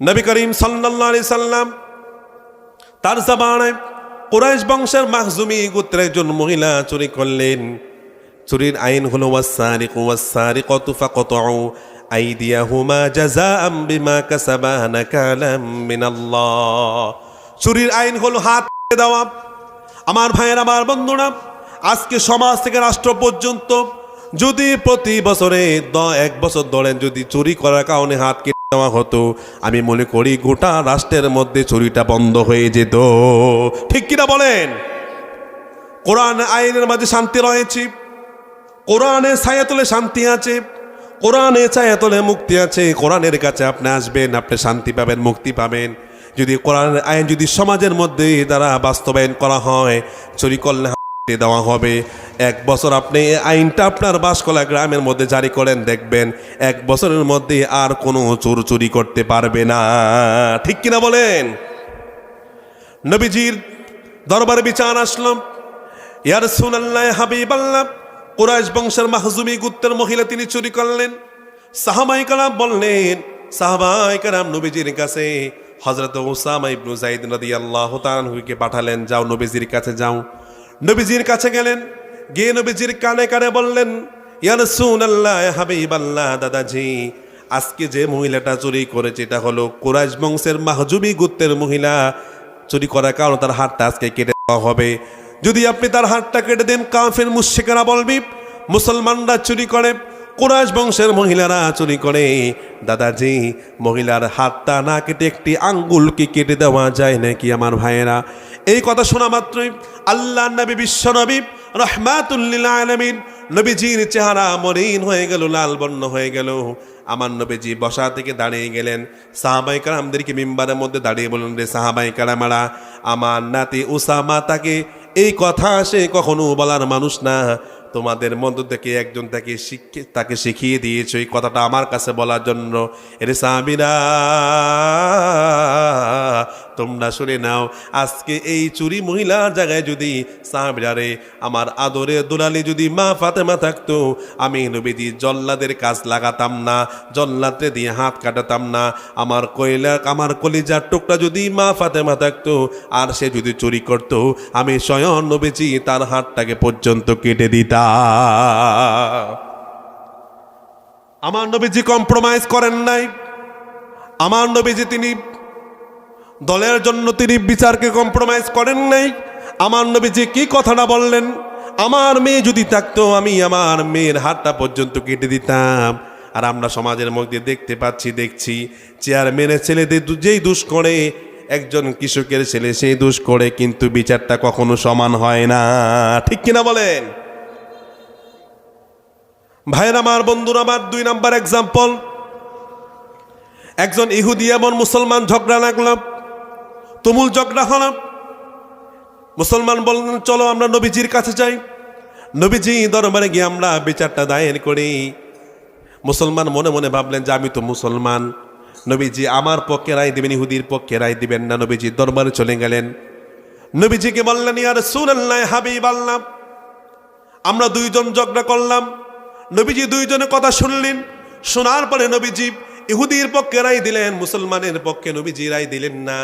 নবী করিম আলাইহি সাল্লাম তার জামানায় কুরাইশ বংশের মাহজুমি গোত্রের একজন মহিলা চুরি করলেন। চুরির আইন হলো ওয়াসারিক ফাকতাউ আইদিয়াহুমা জাযাআম বিমা কাসাবা মিনাল্লাহ। চুরির আইন হলো, হাত দেওয়া। আমার ভাইয়ের, আমার বন্ধুরা, আজকে সমাজ থেকে রাষ্ট্র পর্যন্ত যদি প্রতি বছরে দ, এক বছর ধরে যদি চুরি করার কারণে হাত দেওয়া হতো। আমি মনে করি গোটা রাষ্ট্রের মধ্যে চুরিটা বন্ধ হয়ে যেত। ঠিক কিনা বলেন? কোরআন আইনের মাঝে শান্তি রয়েছে। কোরআনে ছায়াতলে শান্তি আছে। কোরআনে ছায়াতলে মুক্তি আছে। কোরআনের কাছে আপনি আসবেন, আপনি শান্তি পাবেন, মুক্তি পাবেন। যদি কোরআনের আইন যদি সমাজের মধ্যে দ্বারা বাস্তবায়ন করা হয়, চুরি করলে দেওয়া হবে। এক বছর আপনি এই আইনটা আপনার বাসকলা গ্রামের মধ্যে জারি করেন, দেখবেন এক বছরের মধ্যে আর কোনো চোর চুরি করতে পারবে না। ঠিক কিনা বলেন? নবীজির দরবারে বিচার আসলাম ইয়ার সুনাল্লাহ হাবিব আল্লাহ কুরাইশ বংশের মাহজুমি গুত্তের মহিলা তিনি চুরি করলেন। সাহাবাই কালাম বললেন, সাহাবাই কালাম নবীজির কাছে হজরত ওসামা ইবনু জাইদ নদী আল্লাহ তানহুকে পাঠালেন। যাও নবীজির কাছে যাও। নবীজির কাছে গেলেন। গিয়ে নবীজির কানে কানে বললেন ইয়ারসুন সুনাল্লাহ হাবিব আল্লাহ দাদাজি, আজকে যে মহিলাটা চুরি করেছে, এটা হলো কুরাইশ বংশের মাহজুবি গুত্তের মহিলা। চুরি করার কারণে তার হাতটা আজকে কেটে দেওয়া হবে। যদি আপনি তার হাতটা কেটে দেন, কাফের মুশিকেরা বলবি, মুসলমানরা চুরি করে কুরাইশ বংশের মহিলারা চুরি করে। দাদাজি, মহিলার হাতটা না কেটে একটি আঙ্গুল কি কেটে দেওয়া যায় নাকি আমার ভাইয়েরা? এই কথা শোনা মাত্রই আল্লাহ নবী, বিশ্ব নবী রহমাতুল্লিল আলমিন নবীজির চেহারা মরিন হয়ে গেল, লাল হয়ে গেল। আমার নবীজি বসা থেকে দাঁড়িয়ে গেলেন। সাহাবাই কালামদেরকে মিম্বারের মধ্যে দাঁড়িয়ে বললেন, রে সাহাবাই কালামারা আমার নাতি উসামা তাকে এই কথা সে কখনো বলার মানুষ না। তোমাদের মধ্য থেকে একজন তাকে শিখে তাকে শিখিয়ে দিয়েছে এই কথাটা আমার কাছে বলার জন্য। এরে সাহাবিরা তোমরা শুনে নাও, আজকে এই চুরি মহিলার জায়গায় যদি সাহাবিরারে, আমার আদরে দুলালি যদি মা ফাতেমা থাকতো, আমি নবীজি জল্লাদের কাজ লাগাতাম না জল্লাদে দিয়ে হাত কাটাতাম না, আমার কয়লা, আমার কলিজার টুকটা যদি মা ফাতেমা থাকতো, আর সে যদি চুরি করত, আমি স্বয়ং নবীজি তার হাতটাকে পর্যন্ত কেটে দিতা আমার নবীজি কম্প্রোমাইজ করেন নাই। আমার নবীজি তিনি দলের জন্য তিনি বিচারকে কম্প্রোমাইজ করেন নাই। আমার নবীজি কি কথাটা বললেন? আমার মেয়ে যদি থাকতো, আমি আমার মেয়ের হাতটা পর্যন্ত কেটে দিতাম। আর আমরা সমাজের মধ্যে দেখতে পাচ্ছি, দেখছি চেয়ারম্যানের ছেলেদের যেই দুষ করে, একজন কৃষকের ছেলে সেই দুষ করে, কিন্তু বিচারটা কখনো সমান হয় না। ঠিক কিনা বলেন? ভাইয়ের, আমার বন্ধুর, আমার দুই নাম্বার এক্সাম্পল একজন ইহুদি এবং মুসলমান ঝগড়া লাগল। তুমুল ঝগড়া হল মুসলমান বললেন, চলো আমরা নবীজির কাছে যাই। নবীজি দরবারে গিয়ে আমরা বিচারটা দায়ের করি। মুসলমান মনে মনে ভাবলেন যে আমি তো মুসলমান। নবীজি আমার পক্ষে রায় দিবেন, ইহুদির পক্ষে রায় দিবেন না। নবীজি দরবারে চলে গেলেন। নবীজিকে বললেন ইয়ার সুনাল্লাহ হাবিব আল্লাহ আমরা দুইজন ঝগড়া করলাম। নবীজি দুইজনের কথা শুনলেন। শোনার পরে নবীজি ইহুদির পক্ষে রায় দিলেন, মুসলমানের পক্ষে নবীজি রায় দিলেন না।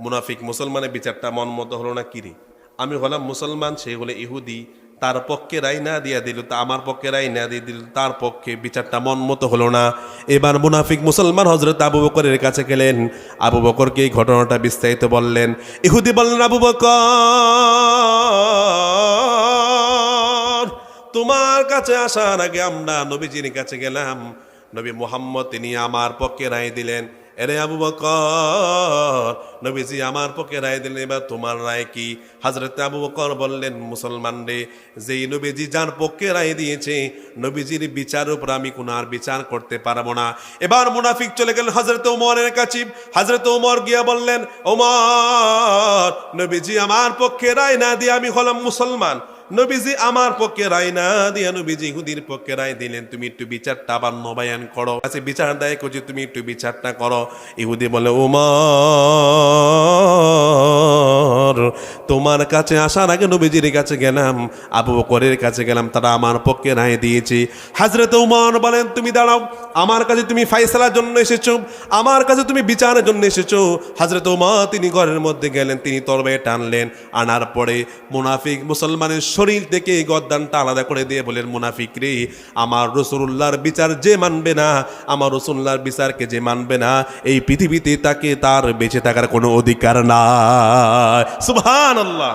মুনাফিক মুসলমানের বিচারটা মন মতো হলো না কিরে? আমি হলাম মুসলমান, সে হলে ইহুদি। তার পক্ষে রায় না দিয়া দিল, তা আমার পক্ষে রায় না দিয়ে দিল, তার পক্ষে বিচারটা মন মতো হলো না। এবার মুনাফিক মুসলমান হজরত আবু বকরের কাছে গেলেন। আবু বকরকে এই ঘটনাটা বিস্তারিত বললেন। ইহুদি বললেন, আবু বকর, তোমার কাছে আসার আগে আমরা নবীজির কাছে গেলাম। নবী মোহাম্মদ, তিনি আমার পক্ষে রায় দিলেন। এরে আবু বকর, নবীজি আমার পক্ষে রায় দিলেন, এবার তোমার রায় কি? হাজরত আবু বকর বললেন, মুসলমান রে, যেই নবীজি যার পক্ষে রায় দিয়েছে, নবীজির বিচার উপর আমি কোনো আর বিচার করতে পারব না। এবার মুনাফিক চলে গেলেন হজরত উমরের কাছে। হাজরত উমর গিয়া বললেন, ওমর, নবীজি আমার পক্ষে রায় না দিয়ে আমি হলাম মুসলমান। নবীজি আমার পক্ষে রায় না দিয়া নবীজি ইহুদির পক্ষে রায় দিলেন, তুমি একটু বিচারটা আবার নবায়ন করো। আচ্ছা বিচার দায় করছি তুমি একটু বিচারটা করো। ইহুদি বলে, উমর, তোমার কাছে আসার আগে নবীজির কাছে গেলাম, আবু বকরের কাছে গেলাম, তারা আমার পক্ষে রায় দিয়েছি। হাজরত উমর বলেন, তুমি দাঁড়াও, আমার কাছে তুমি ফাইসলার জন্য এসেছ, আমার কাছে তুমি বিচারের জন্য এসেছ। হাজরত উমা তিনি ঘরের মধ্যে গেলেন, তিনি তরবে টানলেন, আনার পরে মুনাফিক মুসলমানের শরীর থেকে এই গদ্দানটা আলাদা করে দিয়ে বলেন মুনাফিক রে আমার রসুল্লাহর বিচার যে মানবে না, আমার রসুল্লার বিচারকে যে মানবে না, এই পৃথিবীতে তাকে তার বেঁচে থাকার কোনো অধিকার না সুবহান আল্লাহ